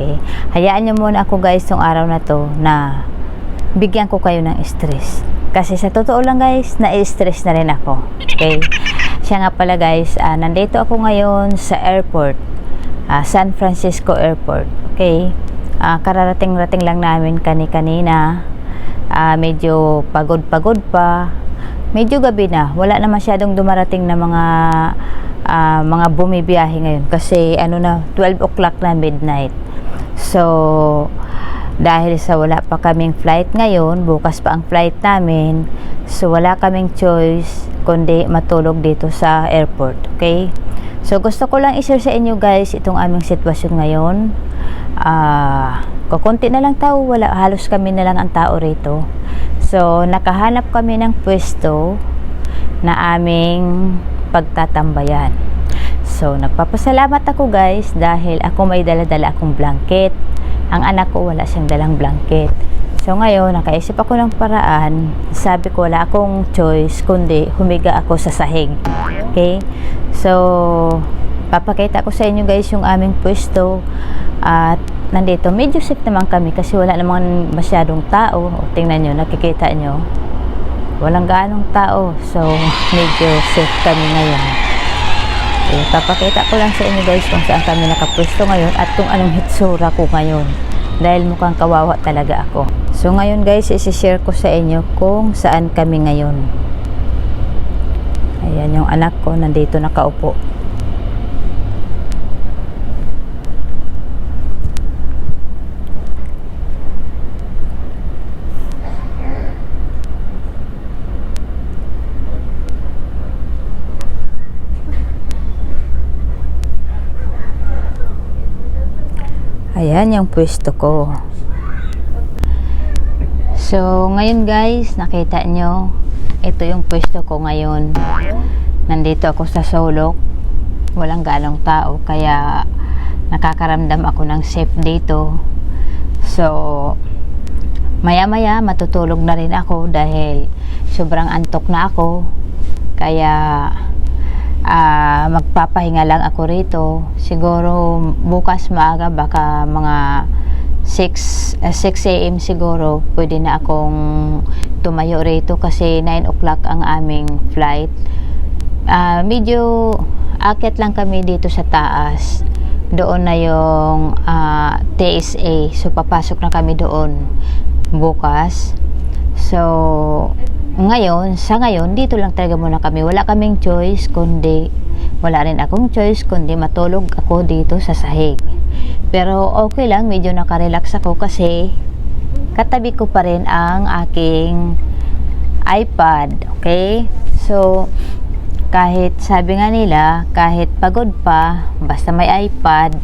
Okay? Hayaan nyo muna ako guys tong araw na to na bigyan ko kayo ng stress. Kasi sa totoo lang guys, na-stress na rin ako. Okay? Siya nga pala guys, ah, nandito ako ngayon sa airport. ah, San Francisco Airport. Okay? Ah, kararating-rating lang namin kani-kanina. Ah, medyo pagod-pagod pa. Medyo gabi na. Wala na masyadong dumarating na mga ah, mga bumibiyahe ngayon. Kasi ano na, 12 o'clock na midnight. So, dahil sa wala pa kaming flight ngayon, bukas pa ang flight namin, so wala kaming choice kundi matulog dito sa airport, okay? So gusto ko lang i-share sa inyo guys itong aming sitwasyon ngayon. Ah, kukunti na lang tao, wala halos kami na lang ang tao rito. So nakahanap kami ng pwesto na aming pagtatambayan. So, nagpapasalamat ako guys dahil ako may dala-dala akong blanket. Ang anak ko wala siyang dalang blanket. So, ngayon, nakaisip ako ng paraan. Sabi ko, wala akong choice kundi humiga ako sa sahig. Okay? So, papakita ko sa inyo guys yung aming pwesto. At nandito, medyo safe naman kami kasi wala namang masyadong tao. O, tingnan nyo, nakikita nyo. Walang gaanong tao. So, medyo safe kami ngayon. Eh, papakita ko lang sa inyo guys kung saan kami nakapwesto ngayon at kung anong hitsura ko ngayon. Dahil mukhang kawawa talaga ako. So ngayon guys, isi-share ko sa inyo kung saan kami ngayon. Ayan yung anak ko, nandito nakaupo. Ayan yung pwesto ko. So, ngayon guys, nakita nyo, ito yung pwesto ko ngayon. Nandito ako sa sulok. Walang ganong tao, kaya nakakaramdam ako ng safe dito. So, maya-maya matutulog na rin ako dahil sobrang antok na ako. Kaya, ah magpapahinga lang ako rito. Siguro bukas maaga baka mga 6 uh, 6 AM siguro pwede na akong tumayo rito kasi 9 o'clock ang aming flight. Ah medyo akit lang kami dito sa taas. Doon na yung ah, TSA. So papasok na kami doon bukas. So ngayon, sa ngayon, dito lang talaga muna kami. Wala kaming choice, kundi, wala rin akong choice, kundi matulog ako dito sa sahig. Pero okay lang, medyo nakarelax ako kasi katabi ko pa rin ang aking iPad. Okay? So, kahit sabi nga nila, kahit pagod pa, basta may iPad,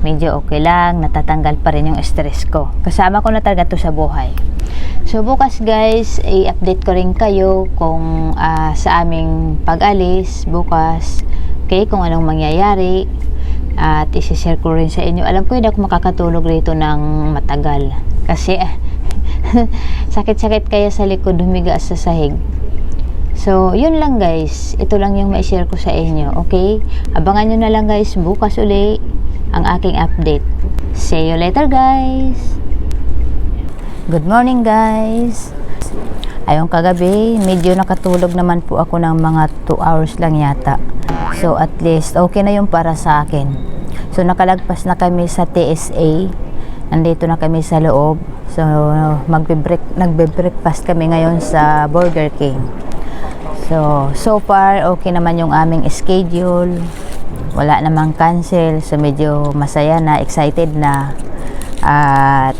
medyo okay lang, natatanggal pa rin yung stress ko. Kasama ko na talaga to sa buhay. So bukas guys, i-update ko rin kayo kung ah, sa aming pag-alis bukas, okay, kung anong mangyayari at isi-share ko rin sa inyo. Alam ko hindi ako makakatulog rito ng matagal kasi sakit-sakit kaya sa likod humiga sa sahig. So, yun lang guys. Ito lang yung ma-share ko sa inyo. Okay? Abangan nyo na lang guys bukas uli ang aking update. See you later guys! Good morning guys! Ayong kagabi, medyo nakatulog naman po ako ng mga 2 hours lang yata. So at least okay na yung para sa akin. So nakalagpas na kami sa TSA. Nandito na kami sa loob. So magbe-break nagbe-breakfast kami ngayon sa Burger King. So so far okay naman yung aming schedule. Wala namang cancel. So medyo masaya na, excited na. At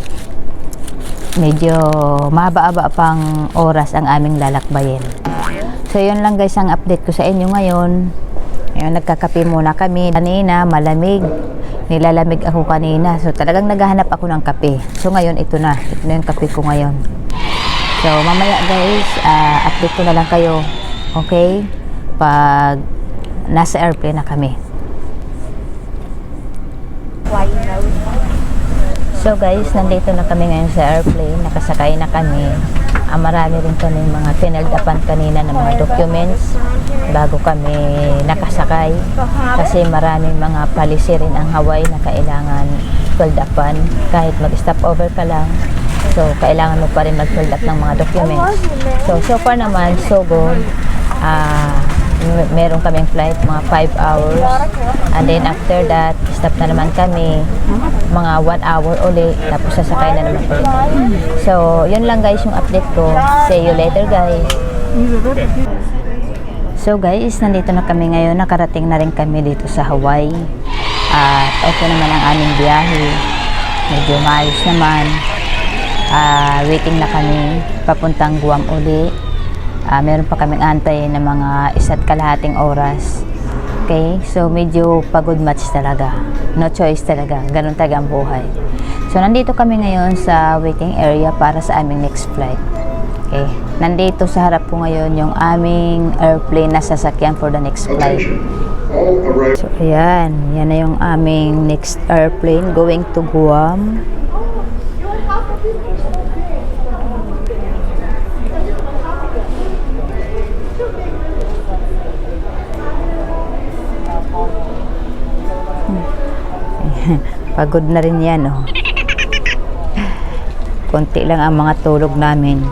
medyo mahaba-haba pang oras ang aming lalakbayin. So, yun lang guys ang update ko sa inyo ngayon. Ngayon, nagkakape muna kami. Kanina, malamig. Nilalamig ako kanina. So, talagang naghahanap ako ng kape. So, ngayon, ito na. Ito na yung kape ko ngayon. So, mamaya guys, ah, update ko na lang kayo. Okay? Pag nasa airplane na kami. So guys, nandito na kami ngayon sa airplane. Nakasakay na kami. Ah, marami rin kami mga pinaldapan kanina ng mga documents bago kami nakasakay. Kasi maraming mga policy rin ang Hawaii na kailangan filled upan kahit mag-stop over ka lang. So, kailangan mo pa rin mag-filled up ng mga documents. So, so far naman, so good. Ah, meron kaming flight, mga 5 hours. And then after that, stop na naman kami. Mga 1 hour uli. Tapos sasakay na naman ulit. So, yun lang guys yung update ko. See you later guys. So guys, nandito na kami ngayon. Nakarating na rin kami dito sa Hawaii. At okay naman ang aming biyahe. Medyo maayos naman. Ah, waiting na kami papuntang Guam uli. Ah, meron pa kaming antay na mga isa't kalahating oras. Okay? So, medyo pagod match talaga. No choice talaga. Ganun talaga ang buhay. So, nandito kami ngayon sa waiting area para sa aming next flight. Okay. Nandito sa harap ko ngayon yung aming airplane na sasakyan for the next flight. So, ayan. Yan na yung aming next airplane going to Guam. Pagod na rin yan, oh. Konti lang ang mga tulog namin.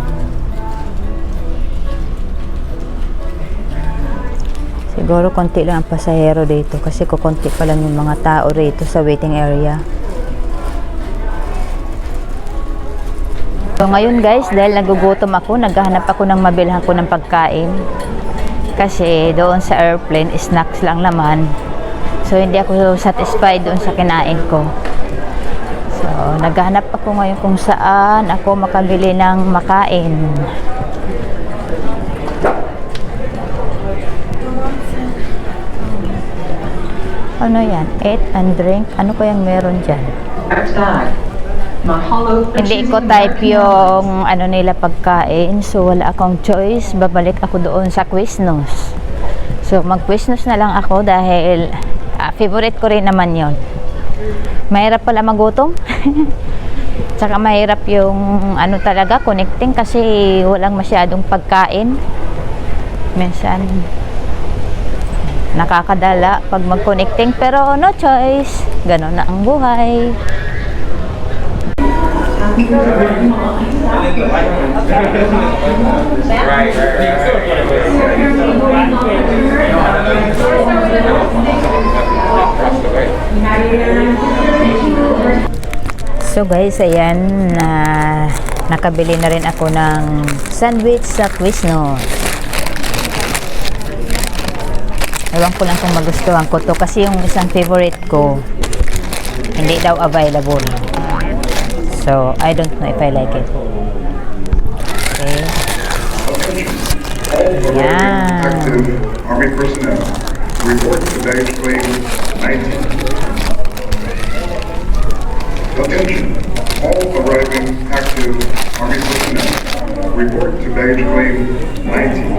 Siguro konti lang ang pasahero dito kasi kukunti pa lang yung mga tao rito sa waiting area. So ngayon guys, dahil nagugutom ako, naghahanap ako ng mabilhan ko ng pagkain. Kasi doon sa airplane, snacks lang naman. So hindi ako satisfied doon sa kinain ko. So naghahanap ako ngayon kung saan ako makabili ng makain. Ano yan? Eat and drink? Ano kayang meron dyan? Hindi ko type yung ano nila pagkain. So, wala akong choice. Babalik ako doon sa Quiznos. So, mag Quiznos na lang ako dahil ah, favorite ko rin naman yon. Mahirap pala magutom. Tsaka mahirap yung ano talaga, connecting kasi walang masyadong pagkain. Minsan, nakakadala pag mag-connecting pero no choice. Ganon na ang buhay. So guys, ayan na nakabili na rin ako ng sandwich sa Quiznos. Ewan ko lang kung magustuhan ko to kasi yung isang favorite ko hindi daw available. So, I don't know if I like it. Okay. Yan. Active Army personnel. Report to base plane 19. Attention, all arriving active Army personnel. Report to base plane 19.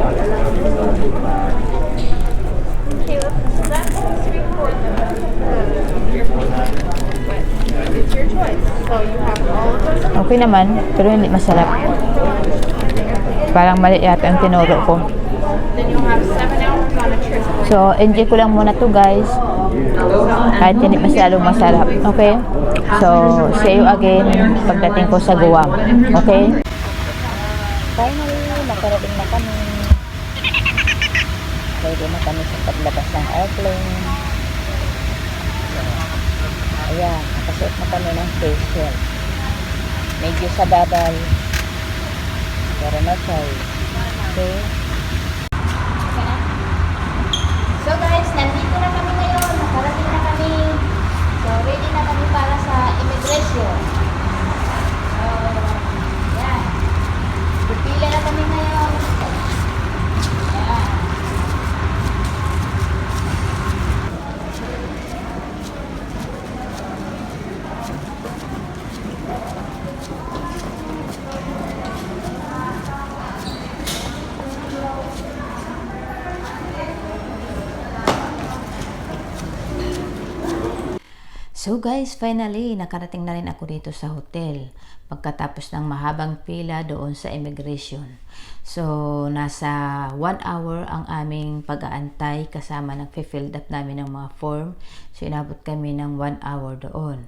It's your choice. So you have all of those. Okay naman, pero hindi masarap. Parang mali yata ang tinuro ko. Then you'll have seven So, enjoy ko lang muna to guys. Kahit hindi masyadong masarap. Okay? So, see you again pagdating ko sa Guam. Okay? Finally, nakarating na kami. Ready na kami sa paglabas ng airplane. Ayan, nakasuot na kami ng face shield. Medyo sa babal. Pero no choice. Okay? So guys, nandito na kami ngayon. Nakarating na kami. Ready na kami para sa immigration. So, yan. Pipila na kami ngayon. Yan. So guys, finally, nakarating na rin ako dito sa hotel pagkatapos ng mahabang pila doon sa immigration. So, nasa 1 hour ang aming pag-aantay kasama ng filled up namin ng mga form. So, inabot kami ng 1 hour doon.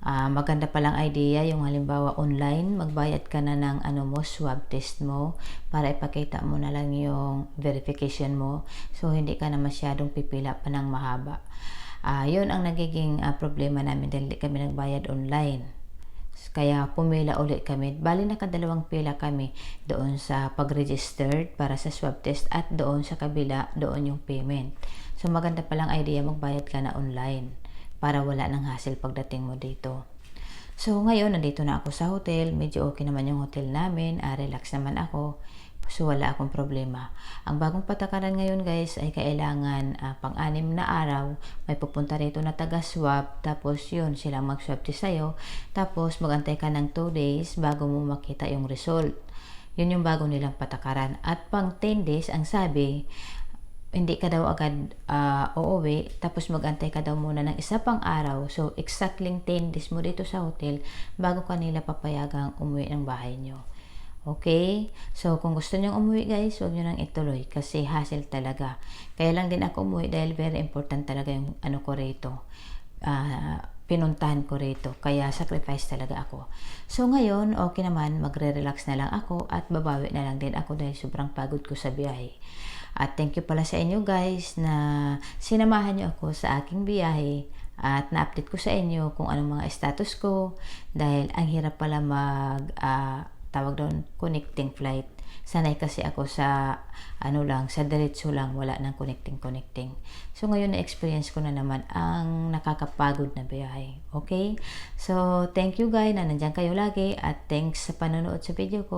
Ah, maganda palang idea yung halimbawa online, magbayad ka na ng ano mo, swab test mo para ipakita mo na lang yung verification mo. So, hindi ka na masyadong pipila pa ng mahaba. Ah, yun ang nagiging ah, problema namin dahil di kami nagbayad online. Kaya pumila ulit kami. Bali nakadalawang pila kami doon sa pag-registered para sa swab test at doon sa kabila, doon yung payment. So maganda palang idea magbayad ka na online para wala ng hassle pagdating mo dito. So ngayon nandito na ako sa hotel, medyo okay naman yung hotel namin, ah, relax naman ako. So wala akong problema. Ang bagong patakaran ngayon guys ay kailangan ah, pang-anim na araw may pupunta rito na taga-swab tapos yun silang mag-swab test sa'yo tapos magantay ka ng 2 days bago mo makita yung result. Yun yung bago nilang patakaran. At pang 10 days ang sabi hindi ka daw agad ah, uuwi tapos magantay ka daw muna ng isa pang araw so exactly 10 days mo dito sa hotel bago kanila papayagang umuwi ng bahay nyo okay so kung gusto nyo umuwi guys huwag nyo nang ituloy kasi hassle talaga kaya lang din ako umuwi dahil very important talaga yung ano ko rito ah, pinuntahan ko rito. Kaya sacrifice talaga ako. So ngayon, okay naman, magre-relax na lang ako at babawi na lang din ako dahil sobrang pagod ko sa biyahe. At thank you pala sa inyo guys na sinamahan nyo ako sa aking biyahe at na-update ko sa inyo kung anong mga status ko dahil ang hirap pala mag ah, tawag doon connecting flight. Sanay kasi ako sa ano lang sa diretso lang wala nang connecting connecting. So ngayon na experience ko na naman ang nakakapagod na biyahe. Okay? So thank you guys na nandyan kayo lagi at thanks sa panonood sa video ko